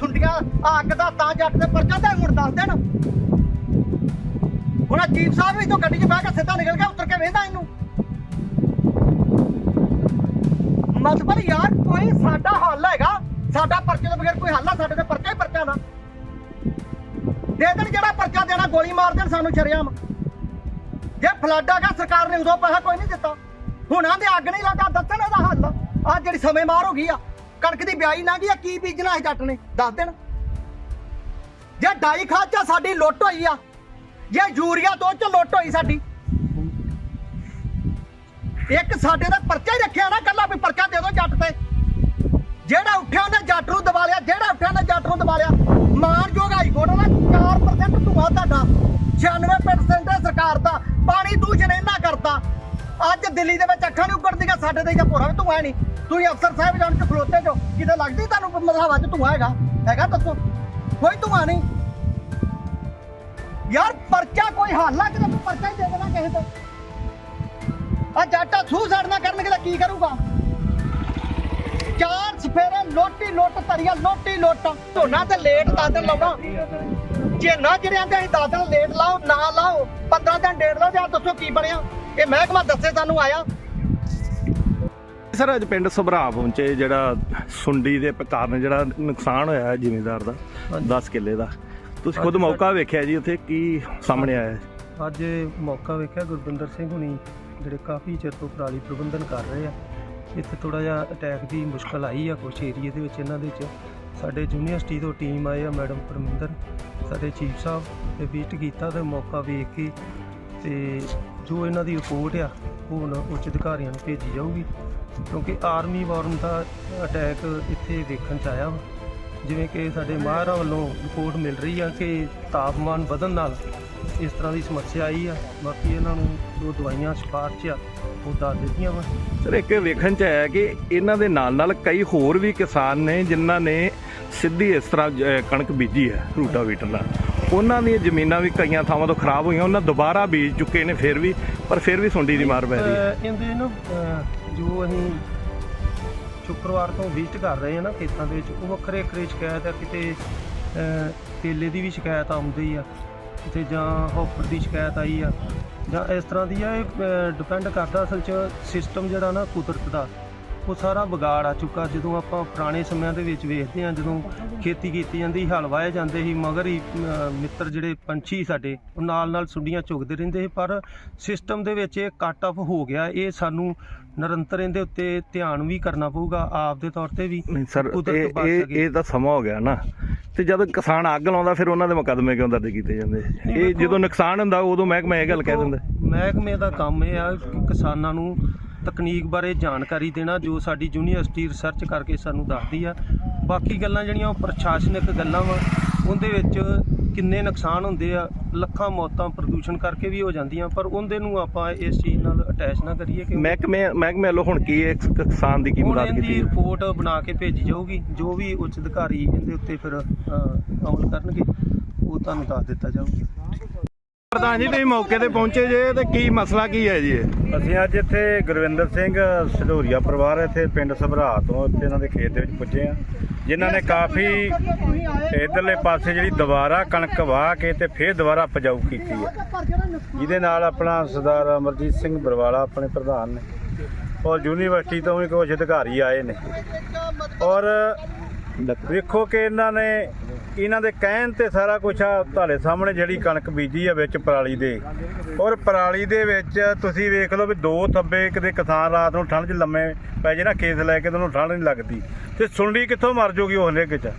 ਸੁੰਡੀਆਂ ਅੱਗ ਦਾ ਤਾਂ ਜੱਟ ਦੇ ਪਰਚਾ ਤੇ ਹੁਣ ਦੱਸ ਦੇਣ। ਹੁਣ ਆਹ ਸਾਹਿਬ ਵੀ ਤੋਂ ਗੱਡੀ 'ਚ ਬਹਿ ਕੇ ਸਿੱਧਾ ਨਿਕਲ ਗਿਆ, ਉਤਰ ਕੇ ਵੇਂਦਾ ਇਹਨੂੰ। ਮਤਲਬ ਯਾਰ, ਕੋਈ ਸਾਡਾ ਹੱਲ ਹੈਗਾ। ਸਾਡਾ ਪਰਚੇ ਤੋਂ ਬਗੈਰ ਕੋਈ ਹੱਲ ਆ, ਸਾਡੇ ਤੇ ਪਰਚਾ ਹੀ ਪਰਚਾ ਨਾ ਦੇ ਦੇਣ ਜਿਹੜਾ ਪਰਚਾ ਦੇਣਾ, ਗੋਲੀ ਮਾਰ ਦੇਣ ਸਾਨੂੰ ਸ਼ਰਿਆਮ। ਜੇ ਫਲੱਡ ਆ ਗਿਆ, ਸਰਕਾਰ ਨੇ ਉਦੋਂ ਪੈਸਾ ਕੋਈ ਨਹੀਂ ਦਿੱਤਾ। ਹੁਣ ਆਂਦੇ ਅੱਗ ਨਹੀਂ ਲੱਗਾ, ਦੱਸਣ ਇਹਦਾ ਹੱਲ। ਆ ਜਿਹੜੀ ਸਮੇਂ ਮਾਰ ਹੋ ਗਈ ਆ ਕਣਕ ਦੀ ਬਿਆਈ ਨਾ ਗਈ ਆ, ਕੀ ਬੀਜਣਾ ਹੈ ਜੱਟ ਨੇ? ਦੱਸ ਦੇਣ। ਜੇ ਡਾਈ ਖਾਦ ਸਾਡੀ ਲੁੱਟ ਹੋਈ ਆ, ਜੇ ਯੂਰੀਆ ਤੋਂ ਚ ਲੁੱਟ ਹੋਈ ਸਾਡੀ, ਇੱਕ ਸਾਡੇ ਦਾ ਪਰਚਾ ਹੀ ਰੱਖਿਆ ਨਾ ਕੱਲਾ ਵੀ ਪਰਚਾ ਦੇ ਦੋ ਜੱਟ ਤੇ। ਜਿਹੜਾ ਉੱਠਿਆ ਉਹਨੇ ਜੱਟ ਨੂੰ ਦਬਾ ਲਿਆ, ਜਿਹੜਾ ਉੱਠਿਆ ਉਹਨੇ ਜੱਟ ਨੂੰ ਦਬਾ ਲਿਆ। ਮਾਨਯੋਗ ਹਾਈ ਕੋਰਟ ਦਾ 4% ਧੂਆ ਤੁਹਾਡਾ 96% ਹੈ ਸਰਕਾਰ ਦਾ, ਪਾਣੀ ਦੂਸ਼ਣ ਇਹਨਾਂ ਕਰਤਾ। ਅੱਜ ਦਿੱਲੀ ਦੇ ਵਿੱਚ ਅੱਖਾਂ ਨਹੀਂ ਉੱਗੜਦੀਆਂ, ਸਾਡੇ ਤੇ ਜਾਂ ਭੋਰਾ ਵੀ ਧੂਆ ਨਹੀਂ। ਤੁਸੀਂ ਅਫਸਰ ਸਾਹਿਬ ਜਾਣ ਚ ਖਲੋਤੇ ਜੋ, ਕਿਤੇ ਲੱਗਦੀ ਤੁਹਾਨੂੰ ਮਧਾਵਾ ਚ ਧੂਆ ਹੈਗਾ? ਹੈਗਾ ਦੱਸੋ। ਕੋਈ ਧੂਆ ਨਹੀਂ। ਯਾਰ ਪਰਚਾ ਕੋਈ ਹੱਲ ਆ, ਕਿਤੇ ਪਰਚਾ ਹੀ ਦੇ ਦੇਣਾ ਕਿਸੇ ਤੇ। ਆ ਜਾਟਾ ਸੂ ਸਾੜਨਾ ਕਰਨ ਕੇ ਕੀ ਕਰੂਗਾ? ਚਾਰ ਸਫੇਰੇ ਲੋਟੀ ਲੋਟ ਤਰੀਆ ਲੋਟੀ ਲੋਟ। ਝੋਨਾ ਤੇ ਲੇਟ ਦਾਦਨ ਲਾਉਣਾ। ਜੇ ਨਾ ਜਿਹੜਿਆਂ ਤੇ ਅਸੀਂ ਦਾਦਨ ਲੇਟ ਲਾਓ, ਨਾ ਲਾਓ। 15 ਦਿਨ ਡੇਢ ਲਾਓ, ਜਾਂ ਦੱਸੋ ਕੀ ਬਣਿਆ। ਇਹ ਮਹਿਕਮਾ ਦੱਸੇ ਸਾਨੂੰ ਆਇਆ। ਸਰ ਅੱਜ ਪਿੰਡ ਸਭਰਾ ਪਹੁੰਚੇ ਜਿਹੜਾ ਸੁੰਡੀ ਦੇ ਕਾਰਨ ਜਿਹੜਾ ਨੁਕਸਾਨ ਹੋਇਆ ਹੈ ਜ਼ਿਮੀਂਦਾਰ ਦਾ 10 ਕਿੱਲੇ ਦਾ। ਤੁਸੀਂ ਖੁਦ ਮੌਕਾ ਵੇਖਿਆ ਜੀ ਉੱਥੇ ਕੀ ਸਾਹਮਣੇ ਆਇਆ ਹੈ? ਅੱਜ ਮੌਕਾ ਵੇਖਿਆ ਗੁਰਬਿੰਦਰ ਸਿੰਘ ਹੁਣੀ ਜਿਹੜੇ ਕਾਫੀ ਚਿਰ ਤੋਂ ਪਰਾਲੀ ਪ੍ਰਬੰਧਨ ਕਰ ਰਹੇ ਆ। ਇੱਥੇ ਥੋੜਾ ਜਿਹਾ ਅਟੈਕ ਦੀ ਮੁਸ਼ਕਲ ਆਈ ਆ ਕੁਛ ਏਰੀਏ ਦੇ ਵਿੱਚ ਇਹਨਾਂ ਦੇ ਵਿੱਚ। ਸਾਡੇ ਯੂਨੀਵਰਸਿਟੀ ਤੋਂ ਟੀਮ ਆਏ ਆ ਮੈਡਮ ਪਰਮਿੰਦਰ ਸਾਡੇ ਚੀਫ ਸਾਹਿਬ ਤੇ ਵਿਜ਼ਿਟ ਕੀਤਾ ਤੇ ਮੌਕਾ ਵੇਖ ਕੇ ਤੇ ਜੋ ਇਹਨਾਂ ਦੀ ਰਿਪੋਰਟ ਆ ਹੁਣ ਉੱਚ ਅਧਿਕਾਰੀਆਂ ਨੂੰ ਭੇਜੀ ਜਾਊਗੀ, ਕਿਉਂਕਿ ਆਰਮੀ ਵਾਰਮ ਦਾ ਅਟੈਕ ਇੱਥੇ ਵੇਖਣ ਚ ਆਇਆ ਵਾ। ਜਿਵੇਂ ਕਿ ਸਾਡੇ ਮਾਹਰਾਂ ਵੱਲੋਂ ਰਿਪੋਰਟ ਮਿਲ ਰਹੀ ਆ ਕਿ ਤਾਪਮਾਨ ਵਧਣ ਨਾਲ ਇਸ ਤਰ੍ਹਾਂ ਦੀ ਸਮੱਸਿਆ ਆਈ ਆ। ਬਾਕੀ ਇਹਨਾਂ ਨੂੰ ਜੋ ਦਵਾਈਆਂ ਸਿਫਾਰਸ਼ ਆ, ਉਹ ਦੱਸ ਦਿੱਤੀਆਂ ਵਾ। ਸਰ, ਇੱਕ ਵੇਖਣ ਚ ਆਇਆ ਕਿ ਇਹਨਾਂ ਦੇ ਨਾਲ ਨਾਲ ਕਈ ਹੋਰ ਵੀ ਕਿਸਾਨ ਨੇ, ਜਿਨ੍ਹਾਂ ਨੇ ਸਿੱਧੀ ਇਸ ਤਰ੍ਹਾਂ ਕਣਕ ਬੀਜੀ ਹੈ ਰੂਟਾਵੀਟਰ ਨਾਲ। ਉਹਨਾਂ ਦੀਆਂ ਜ਼ਮੀਨਾਂ ਵੀ ਕਈਆਂ ਥਾਵਾਂ ਤੋਂ ਖਰਾਬ ਹੋਈਆਂ, ਉਹਨਾਂ ਦੁਬਾਰਾ ਬੀਜ ਚੁੱਕੇ ਨੇ, ਫਿਰ ਵੀ, ਪਰ ਫਿਰ ਵੀ ਸੁੰਡੀ ਦੀ ਮਾਰ ਪੈ ਰਹੀ ਹੈ। ਇਹਦੇ ਨਾ ਜੋ ਅਸੀਂ ਸ਼ੁੱਕਰਵਾਰ ਤੋਂ ਵਿਜ਼ਿਟ ਕਰ ਰਹੇ ਹਾਂ ਨਾ ਖੇਤਾਂ ਦੇ ਵਿੱਚ, ਉਹ ਵੱਖਰੇ ਵੱਖਰੇ ਸ਼ਿਕਾਇਤ ਆ, ਕਿਤੇ, ਅਹ ਤੇਲੇ ਦੀ ਵੀ ਸ਼ਿਕਾਇਤ ਆਉਂਦੀ ਆ, ਕਿਤੇ ਜਾਂ ਹੌਪਰ ਦੀ ਸ਼ਿਕਾਇਤ ਆਈ ਆ, ਜਾਂ ਇਸ ਤਰ੍ਹਾਂ ਦੀ ਆ, ਇਹ ਡਿਪੈਂਡ ਕਰਦਾ ਅਸਲ 'ਚ ਸਿਸਟਮ ਜਿਹੜਾ ਨਾ ਕੁਦਰਤ ਦਾ। ਉਹ ਸਾਰਾ ਵਿਗਾੜ ਆ ਚੁੱਕਾ। ਜਦੋਂ ਆਪਾਂ ਪੁਰਾਣੇ ਸਮਿਆਂ ਦੇ ਵਿੱਚ ਵੇਖਦੇ ਹਾਂ ਜਦੋਂ ਖੇਤੀ ਕੀਤੀ ਜਾਂਦੀ ਹਲ ਵਾਏ ਜਾਂਦੇ ਸੀ ਮਗਰ ਹੀ ਮਿੱਤਰ ਜਿਹੜੇ ਪੰਛੀ ਸਾਡੇ ਉਹ ਨਾਲ ਨਾਲ ਸੁੰਡੀਆਂ ਚੁਗਦੇ ਰਹਿੰਦੇ ਸੀ। ਪਰ ਸਿਸਟਮ ਦੇ ਵਿੱਚ ਇਹ ਕੱਟ ਆਫ ਹੋ ਗਿਆ। ਇਹ ਸਾਨੂੰ ਨਿਰੰਤਰ ਇਹਦੇ ਉੱਤੇ ਧਿਆਨ ਵੀ ਕਰਨਾ ਪਊਗਾ ਆਪ ਦੇ ਤੌਰ ਤੇ ਵੀ ਨਹੀਂ ਸਰ ਕੁਦਰਤ ਇਹ ਬਚ ਇਹ ਸਕੇ। ਇਹ ਤਾਂ ਸਮਾਂ ਹੋ ਗਿਆ ਨਾ। ਤੇ ਜਦ ਕਿਸਾਨ ਅੱਗ ਲਾਉਂਦਾ ਫਿਰ ਉਹਨਾਂ ਦੇ ਮੁਕੱਦਮੇ ਕਿਉਂ ਦਰਜ ਕੀਤੇ ਜਾਂਦੇ? ਇਹ ਵੇਖੋ- ਜਦੋਂ ਨੁਕਸਾਨ ਹੁੰਦਾ ਉਦੋਂ ਮਹਿਕਮਾ ਇਹ ਗੱਲ ਕਹਿ ਦਿੰਦਾ। ਮਹਿਕਮੇ ਦਾ ਕੰਮ ਇਹ ਆ ਕਿ ਕਿਸਾਨਾਂ ਨੂੰ ਤਕਨੀਕ ਬਾਰੇ ਜਾਣਕਾਰੀ ਦੇਣਾ ਜੋ ਸਾਡੀ ਯੂਨੀਵਰਸਿਟੀ ਰਿਸਰਚ ਕਰਕੇ ਸਾਨੂੰ ਦੱਸਦੀ ਆ ਬਾਕੀ ਗੱਲਾਂ ਜਿਹੜੀਆਂ ਉਹ ਪ੍ਰਸ਼ਾਸਨਿਕ ਗੱਲਾਂ ਵਾ ਉਹਦੇ ਵਿੱਚ ਕਿੰਨੇ ਨੁਕਸਾਨ ਹੁੰਦੇ ਆ ਲੱਖਾਂ ਮੌਤਾਂ ਪ੍ਰਦੂਸ਼ਣ ਕਰਕੇ ਵੀ ਹੋ ਜਾਂਦੀਆਂ ਪਰ ਉਹਦੇ ਨੂੰ ਆਪਾਂ ਇਸ ਚੀਜ਼ ਨਾਲ ਅਟੈਚ ਨਾ ਕਰੀਏ ਕਿ ਮਹਿਕਮੇ ਮਹਿਕਮੇ ਵੱਲੋਂ ਹੁਣ ਕੀ ਇੱਕ ਕਿਸਾਨ ਦੀ ਕੀ ਇਹਦੀ ਕੀਤੀ ਹੈ? ਰਿਪੋਰਟ ਬਣਾ ਕੇ ਭੇਜੀ ਜਾਊਗੀ ਜੋ ਵੀ ਉੱਚ ਅਧਿਕਾਰੀ ਇਹਦੇ ਉੱਤੇ ਫਿਰ ਅਮਲ ਕਰਨਗੇ ਉਹ ਤੁਹਾਨੂੰ ਦੱਸ ਦਿੱਤਾ ਜਾਊਗਾ ਪ੍ਰਧਾਨ ਜੀ, ਤੁਸੀਂ ਮੌਕੇ ਤੇ ਪਹੁੰਚੇ ਜੇ ਤੇ ਕੀ ਮਸਲਾ ਕੀ ਹੈ ਜੀ ਇਹ? ਅਸੀਂ ਅੱਜ ਇੱਥੇ ਗੁਰਵਿੰਦਰ ਸਿੰਘ ਸਢੋਰੀਆ ਪਰਿਵਾਰ ਇੱਥੇ ਪਿੰਡ ਸਭਰਾ ਤੋਂ ਇੱਥੇ ਇਹਨਾਂ ਦੇ ਖੇਤ ਦੇ ਵਿੱਚ ਪੁੱਜੇ ਆ ਜਿਨ੍ਹਾਂ ਨੇ ਕਾਫੀ ਇਧਰਲੇ ਪਾਸੇ ਜਿਹੜੀ ਦੁਬਾਰਾ ਕਣਕ ਵਾਹ ਕੇ ਤੇ ਫਿਰ ਦੁਬਾਰਾ ਉਪਜਾਊ ਕੀਤੀ ਹੈ। ਜਿਹਦੇ ਨਾਲ ਆਪਣਾ ਸਰਦਾਰ ਅਮਰਜੀਤ ਸਿੰਘ ਬਰਵਾਲਾ ਆਪਣੇ ਪ੍ਰਧਾਨ ਨੇ ਔਰ ਯੂਨੀਵਰਸਿਟੀ ਤੋਂ ਵੀ ਕੁਝ ਅਧਿਕਾਰੀ ਆਏ ਨੇ। ਔਰ ਵੇਖੋ ਕਿ ਇਹਨਾਂ ਨੇ ਇਹਨਾਂ ਦੇ ਕਹਿਣ ਤੇ ਸਾਰਾ ਕੁਝ ਆ ਤੁਹਾਡੇ ਸਾਹਮਣੇ ਜਿਹੜੀ ਕਣਕ ਬੀਜੀ ਆ ਵਿੱਚ ਪਰਾਲੀ ਦੇ। ਔਰ ਪਰਾਲੀ ਦੇ ਵਿੱਚ ਤੁਸੀਂ ਵੇਖ ਲਓ ਵੀ ਦੋ ਥੱਬੇ ਕਿਤੇ ਕਿਸਾਨ ਰਾਤ ਨੂੰ ਠੰਡ 'ਚ ਲੰਮੇ ਪੈ ਜੇ ਨਾ, ਖੇਤ ਲੈ ਕੇ ਤੇ ਉਹਨੂੰ ਠੰਡ ਨਹੀਂ ਲੱਗਦੀ। ਤੇ ਸੁੰਡੀ ਕਿੱਥੋਂ ਮਰ ਜੂਗੀ ਉਹ ਹਨੇਕ 'ਚ।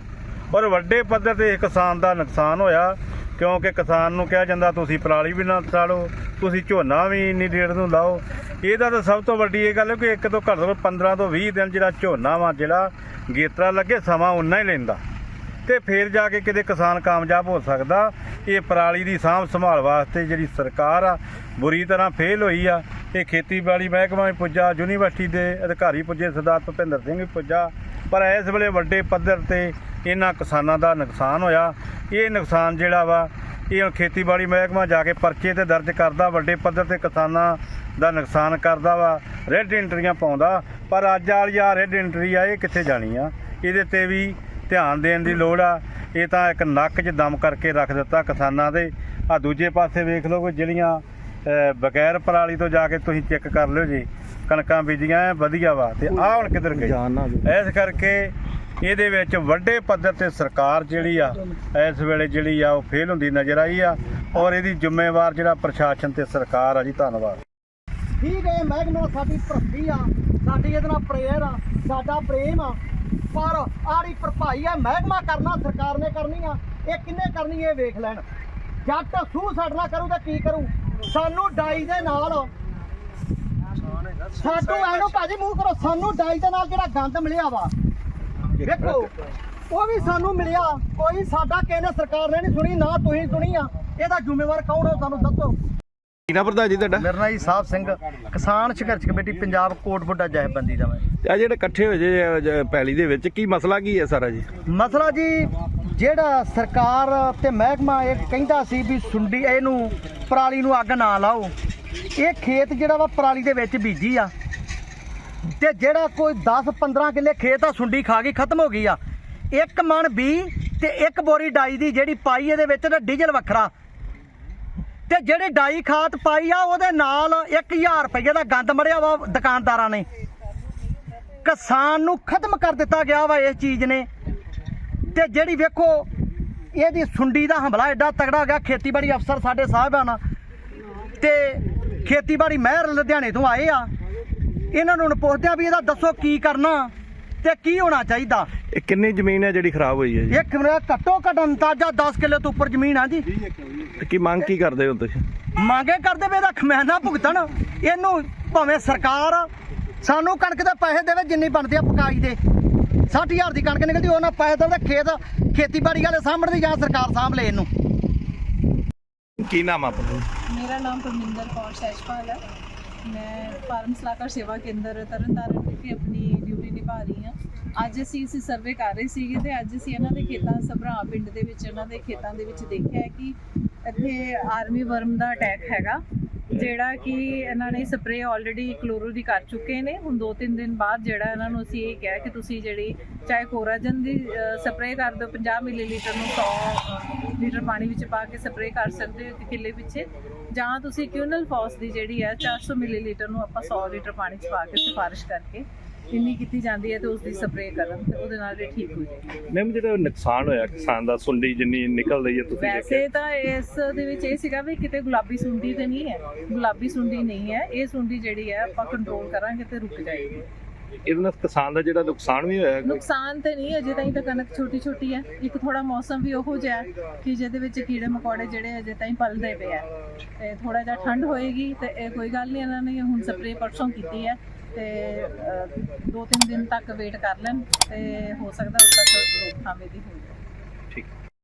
ਔਰ ਵੱਡੇ ਪੱਧਰ ਤੇ ਕਿਸਾਨ ਦਾ ਨੁਕਸਾਨ ਹੋਇਆ, ਕਿਉਂਕਿ ਕਿਸਾਨ ਨੂੰ ਕਿਹਾ ਜਾਂਦਾ, ਤੁਸੀਂ ਪਰਾਲੀ ਵੀ ਨਾ ਸਾੜੋ, ਤੁਸੀਂ ਝੋਨਾ ਵੀ ਇੰਨੀ ਡੇਢ ਨੂੰ ਲਾਓ। ਇਹਦਾ ਤਾਂ ਸਭ ਤੋਂ ਵੱਡੀ ਇਹ ਗੱਲ ਹੈ ਕਿ ਇੱਕ ਤੋਂ ਘੱਟ ਤੋਂ ਘੱਟ 15 ਤੋਂ 20 ਦਿਨ ਜਿਹੜਾ ਝੋਨਾ ਵਾ, ਜਿਹੜਾ ਗੇਤਰਾ ਲੱਗੇ, ਸਮਾਂ ਉਨਾ ਹੀ ਲੈਂਦਾ। ਤੇ ਫੇਰ ਜਾ ਕੇ ਕਿਤੇ ਕਿਸਾਨ ਕਾਮਯਾਬ ਹੋ ਸਕਦਾ। ਇਹ ਪਰਾਲੀ ਦੀ ਸਾਂਭ ਸੰਭਾਲ ਵਾਸਤੇ ਜਿਹੜੀ ਸਰਕਾਰ ਆ, ਬੁਰੀ ਤਰ੍ਹਾਂ ਫੇਲ ਹੋਈ ਆ। ਇਹ ਖੇਤੀਬਾੜੀ ਮਹਿਕਮਾ ਵੀ ਪੁੱਜਾ, ਯੂਨੀਵਰਸਿਟੀ ਦੇ ਅਧਿਕਾਰੀ ਪੁੱਜੇ, ਸਰਦਾਰ ਭੁਪਿੰਦਰ ਸਿੰਘ ਵੀ ਪੁੱਜਾ। ਪਰ ਇਸ ਵੇਲੇ ਵੱਡੇ ਪੱਧਰ ਤੇ ਇਹਨਾਂ ਕਿਸਾਨਾਂ ਦਾ ਨੁਕਸਾਨ ਹੋਇਆ। ਇਹ ਨੁਕਸਾਨ ਜਿਹੜਾ ਵਾ, ਇਹ ਖੇਤੀਬਾੜੀ ਮਹਿਕਮਾ ਜਾ ਕੇ ਪਰਚੇ ਤੇ ਦਰਜ ਕਰਦਾ, ਵੱਡੇ ਪੱਧਰ ਤੇ ਕਿਸਾਨਾਂ ਦਾ ਨੁਕਸਾਨ ਕਰਦਾ ਵਾ। ਰੈੱਡ ਐਂਟਰੀਆਂ ਪਾਉਂਦਾ। ਪਰ ਅੱਜ ਵਾਲੀ ਆ ਰੈੱਡ ਐਂਟਰੀ ਆ, ਇਹ ਕਿੱਥੇ ਜਾਣੀ ਆ? ਇਹਦੇ ਤੇ ਵੀ ਧਿਆਨ ਦੇਣ ਦੀ ਲੋੜ ਆ। ਇਹ ਤਾਂ ਇੱਕ ਨੱਕ 'ਚ ਦਮ ਕਰਕੇ ਰੱਖ ਦਿੱਤਾ ਕਿਸਾਨਾਂ ਦੇ। ਆ ਦੂਜੇ ਪਾਸੇ ਵੇਖ ਲਓ ਕਿ ਜਿਹੜੀਆਂ ਬਗੈਰ ਪਰਾਲੀ ਤੋਂ ਜਾ ਕੇ ਤੁਸੀਂ ਚੈੱਕ ਕਰ ਲਿਓ ਜੀ। ਕਣਕਾਂ ਬੀਜੀਆਂ ਐ ਵਧੀਆ ਵਾ। ਤੇ ਆਹ ਹੁਣ ਕਿੱਧਰ ਗਈ? ਇਸ ਕਰਕੇ ਇਹਦੇ ਵਿੱਚ ਵੱਡੇ ਪੱਧਰ ਤੇ ਸਰਕਾਰ ਜਿਹੜੀ ਆ ਇਸ ਵੇਲੇ ਜਿਹੜੀ ਆ ਉਹ ਫੇਲ ਹੁੰਦੀ ਨਜ਼ਰ ਆਈ ਆ। ਔਰ ਇਹਦੀ ਜ਼ਿੰਮੇਵਾਰ ਜਿਹੜਾ ਪ੍ਰਸ਼ਾਸਨ ਤੇ ਸਰਕਾਰ ਆ ਜੀ ਧੰਨਵਾਦ। ਠੀਕ ਹੈ ਮਹਿਕਮੇ ਨਾਲ ਸਾਡੀ ਭਰਤੀ ਆ। ਸਾਡੀ ਇਹਦੇ ਨਾਲ ਪ੍ਰੇਰ ਆ। ਸਾਡਾ ਪ੍ਰੇਮ ਆ। ਪਰ ਆੜੀ ਭਰਪਾਈ ਆ, ਮਹਿਕਮਾ ਕਰਨਾ, ਸਰਕਾਰ ਨੇ ਕਰਨੀ ਆ, ਇਹ ਕਿੰਨੇ ਕਰਨੀ ਇਹ ਵੇਖ ਲੈਣ। ਜੱਟ ਸੂ ਸਾਡਣਾ ਕਰੂ ਤਾਂ ਕੀ ਕਰੂ? ਸਾਨੂੰ ਡਾਈ ਦੇ ਨਾਲ। ਸਾਡੂ ਐਨੂੰ ਭਾਜੀ ਮੂੰਹ ਕਰੋ, ਸਾਨੂੰ ਡਾਈ ਦੇ ਨਾਲ ਜਿਹੜਾ ਗੰਦ ਮਿਲਿਆ ਵਾ। ਵੇਖੋ, ਉਹ ਵੀ ਸਾਨੂੰ ਮਿਲਿਆ, ਕੋਈ ਸਾਡਾ ਕਿਸੇ ਨੇ, ਸਰਕਾਰ ਨੇ ਨਹੀਂ ਸੁਣੀ, ਨਾ ਤੁਸੀਂ ਸੁਣੀ ਆ। ਇਹਦਾ ਜ਼ਿੰਮੇਵਾਰ ਕੌਣ ਹੋ ਸਾਨੂੰ ਦੱਸੋ? ਕੀਨਾ ਪ੍ਰਧਾਨ ਜੀ ਤੁਹਾਡਾ? ਮੇਰਾ ਜੀ ਸਾਹਿਬ ਸਿੰਘ। ਕਿਸਾਨ ਸੰਘਰਸ਼ ਕਮੇਟੀ ਪੰਜਾਬ ਕੋਟਬੁੱਡਾ ਜਥੇਬੰਦੀ ਦਾ ਮੈਂ। ਆ ਜਿਹੜੇ ਇਕੱਠੇ ਹੋਏ ਜੇ ਜ- ਪੈਲੀ ਦੇ ਵਿੱਚ ਕੀ ਮਸਲਾ ਕੀ ਹੈ ਸਾਰਾ ਜੀ? ਮਸਲਾ ਜੀ ਜਿਹੜਾ ਸਰਕਾਰ ਤੇ ਮਹਿਕਮਾ ਇਹ ਕਹਿੰਦਾ ਸੀ ਵੀ ਸੁੰਡੀ ਇਹਨੂੰ ਪਰਾਲੀ ਨੂੰ ਅੱਗ ਨਾ ਲਾਓ। ਇਹ ਖੇਤ ਜਿਹੜਾ ਵਾ ਪਰਾਲੀ ਦੇ ਵਿੱਚ ਬੀਜੀ ਆ। ਤੇ ਜਿਹੜਾ ਕੋਈ 10 15 ਕਿੱਲੇ ਖੇਤ ਆ ਸੁੰਡੀ ਖਾ ਗਈ ਖਤਮ ਹੋ ਗਈ ਆ। ਇੱਕ ਮਣ ਬੀ ਤੇ ਇੱਕ ਬੋਰੀ ਡਾਈ ਦੀ ਜਿਹੜੀ ਪਾਈ ਇਹਦੇ ਵਿੱਚ ਤੇ ਡੀਜ਼ਲ ਵੱਖਰਾ। ਤੇ ਜਿਹੜੀ ਡਾਈ ਖਾਤ ਪਾਈ ਆ, ਉਹਦੇ ਨਾਲ 1000 ਰੁਪਏ ਦਾ ਗੰਦ ਮੜਿਆ ਵਾ ਦੁਕਾਨਦਾਰਾਂ ਨੇ। ਕਿਸਾਨ ਨੂੰ ਖਤਮ ਕਰ ਦਿੱਤਾ ਗਿਆ ਵਾ ਇਸ ਚੀਜ਼ ਨੇ। ਤੇ ਜਿਹੜੀ ਵੇਖੋ, ਇਹਦੀ ਸੁੰਡੀ ਦਾ ਹਮਲਾ ਐਡਾ ਤਗੜਾ ਹੋ ਗਿਆ, ਖੇਤੀਬਾੜੀ ਅਫਸਰ ਸਾਡੇ ਸਾਹਿਬਾਨ ਤੇ ਖੇਤੀਬਾੜੀ ਮਹਿਰ ਲੁਧਿਆਣੇ ਤੋਂ ਆਏ ਆ। ਇਹਨਾਂ ਨੂੰ ਹੁਣ ਪੁੱਛਦੇ ਆ ਵੀ ਇਹਦਾ ਦੱਸੋ ਕੀ ਕਰਨਾ। ਤੇ ਕੀ ਹੋਣਾ ਚਾਹੀਦਾ? ਇਹ ਕਿੰਨੀ ਜ਼ਮੀਨ ਹੈ ਜਿਹੜੀ ਖਰਾਬ ਹੋਈ ਹੈ ਜੀ? ਇੱਕ ਮੇਰਾ ਘੱਟੋ ਘੱਟ ਅੰਦਾਜ਼ਾ 10 ਕਿੱਲੇ ਤੋਂ ਉੱਪਰ ਜ਼ਮੀਨ ਆ ਜੀ। ਤੇ ਕੀ ਮੰਗ ਕੀ ਕਰਦੇ ਹੋ ਤੁਸੀਂ? ਮੰਗੇ ਕਰਦੇ ਵੇ ਇਹਦਾ ਖਮਿਆਨਾ ਭੁਗਤਣ। ਇਹਨੂੰ ਭਾਵੇਂ ਸਰਕਾਰ ਸਾਨੂੰ ਕਣਕ ਦੇ ਪੈਸੇ ਦੇਵੇ ਜਿੰਨੀ ਬਣਦੀ ਆ ਪਕਾਈ ਦੇ। 60000 ਦੀ ਕਣਕ ਨਿਕਲਦੀ ਉਹਨਾਂ ਪੈਸੇ ਦੇਵੇ ਖੇਤ ਖੇਤੀਬਾੜੀ ਵਾਲੇ ਸਾਂਭਣ ਦੀ ਜਾਂ ਸਰਕਾਰ ਲੇ ਇਹਨੂੰ। ਕੀ ਨਾਮ ਆ ਆਪਣਾ? ਮੇਰਾ ਨਾਮ ਪਰਮਿੰਦਰ ਕੌਰ ਸੈਜਪਾਲ ਹੈ। ਮੈਂ ਫਾਰਮ ਸਲਾਹਕਾਰ ਸੇਵਾ ਕੇਂਦਰ ਤਰਨਤਾਰਨ ਵਿਖੇ ਆਪਣੀ ਨਿਭਾ ਰਹੀ ਹਾਂ। ਅੱਜ ਅਸੀਂ ਇਸ ਸਰਵੇ ਕਰ ਰਹੇ ਸੀਗੇ ਤੇ ਅੱਜ ਅਸੀਂ ਇਹਨਾਂ ਦੇ ਖੇਤਾਂ ਸਭਰਾ, ਪਿੰਡ ਦੇ ਵਿੱਚ ਇਹਨਾਂ ਦੇ ਖੇਤਾਂ ਦੇ ਵਿੱਚ ਦੇਖਿਆ ਕਿ ਇੱਥੇ ਆਰਮੀ ਵਰਮ ਦਾ ਅਟੈਕ ਹੈਗਾ, ਜਿਹੜਾ ਕਿ ਇਹਨਾਂ ਨੇ ਸਪਰੇਅ ਆਲਰੇਡੀ ਕਲੋਰੋ ਦੀ ਕਰ ਚੁੱਕੇ ਨੇ। ਹੁਣ 2-3 ਦਿਨ ਬਾਅਦ ਜਿਹੜਾ ਇਹਨਾਂ ਨੂੰ ਅਸੀਂ ਇਹ ਕਿਹਾ ਕਿ ਤੁਸੀਂ ਜਿਹੜੀ ਚਾਹੇ ਕੋਰਾਜਨ ਦੀ ਸਪਰੇਅ ਕਰ ਦਿਓ 50 ਮਿਲੀਲੀਟਰ ਨੂੰ 100 ਲੀਟਰ ਪਾਣੀ ਵਿੱਚ ਪਾ ਕੇ ਸਪਰੇਅ ਕਰ ਸਕਦੇ ਹੋ ਇੱਕ ਕਿੱਲੇ ਪਿੱਛੇ। ਜਾਂ ਤੁਸੀਂ ਕਿਊਨਲ ਫੌਸ ਦੀ ਜਿਹੜੀ ਹੈ 400 ਮਿਲੀਲੀਟਰ ਨੂੰ ਆਪਾਂ 100 ਲੀਟਰ ਪਾਣੀ 'ਚ ਪਾ ਕੇ ਸਿਫਾਰਿਸ਼ ਕਰਕੇ ਇੰਨੀ ਕੀਤੀ ਜਾਂਦੀ ਹੈ ਤੇ ਉਸ ਦੀ ਸਪਰੇਅ ਕਰਨ ਤੇ ਉਹਦੇ ਨਾਲ ਇਹ ਠੀਕ ਹੋ ਜਾਏਗੀ। ਮੈਮ ਜਿਹੜਾ ਨੁਕਸਾਨ ਹੋਇਆ ਕਿਸਾਨ ਦਾ ਸੁੰਡੀ ਜਿੰਨੀ ਨਿਕਲ ਰਹੀ ਹੈ ਤੁਸੀਂ ਵੈਸੇ ਤਾਂ ਇਸ ਦੇ ਵਿੱਚ ਇਹ ਸੀਗਾ ਵੀ ਕਿਤੇ ਗੁਲਾਬੀ ਸੁੰਡੀ ਤੇ ਨਹੀਂ ਹੈ। ਗੁਲਾਬੀ ਸੁੰਡੀ ਨਹੀਂ ਹੈ। ਇਹ ਸੁੰਡੀ ਜਿਹੜੀ ਹੈ ਆਪਾਂ ਕੰਟਰੋਲ ਕਰਾਂਗੇ ਤੇ ਰੁਕ ਜਾਏਗੀ। ਇਹਦੇ ਨਾਲ ਕਿਸਾਨ ਦਾ ਜਿਹੜਾ ਨੁਕਸਾਨ ਵੀ ਹੋਇਆ? ਨੁਕਸਾਨ ਤੇ ਨਹੀਂ ਅਜੇ ਤਾਈਂ ਤਾਂ ਕਣਕ ਛੋਟੀ ਛੋਟੀ ਹੈ। ਇੱਕ ਥੋੜਾ ਮੌਸਮ ਵੀ ਉਹੋ ਜਿਹਾ ਕਿ ਜਿਹਦੇ ਵਿੱਚ ਕੀੜੇ ਮਕੌੜੇ ਜਿਹੜੇ ਅਜੇ ਤਾਈਂ ਪਲਦੇ ਪਏ ਆ ਤੇ ਥੋੜਾ ਜਿਹਾ ਠੰਡ ਹੋਏਗੀ ਤੇ ਇਹ ਕੋਈ ਗੱਲ ਨਹੀਂ ਇਹਨਾਂ ਨੇ ਹੁਣ ਸਪਰੇਅ ਪਰਸੋਂ ਕੀਤੀ ਹੈ। ਤੇ ਅਹ, ਦੋ ਤਿੰਨ ਦਿਨ ਤੱਕ ਵੇਟ ਕਰ ਲੈਣ ਤੇ ਹੋ ਸਕਦਾ ਉਦੋਂ ਤੱਕ ਰੋਕਥਾਮ ਇਹਦੀ ਹੋ ਜਾਵੇ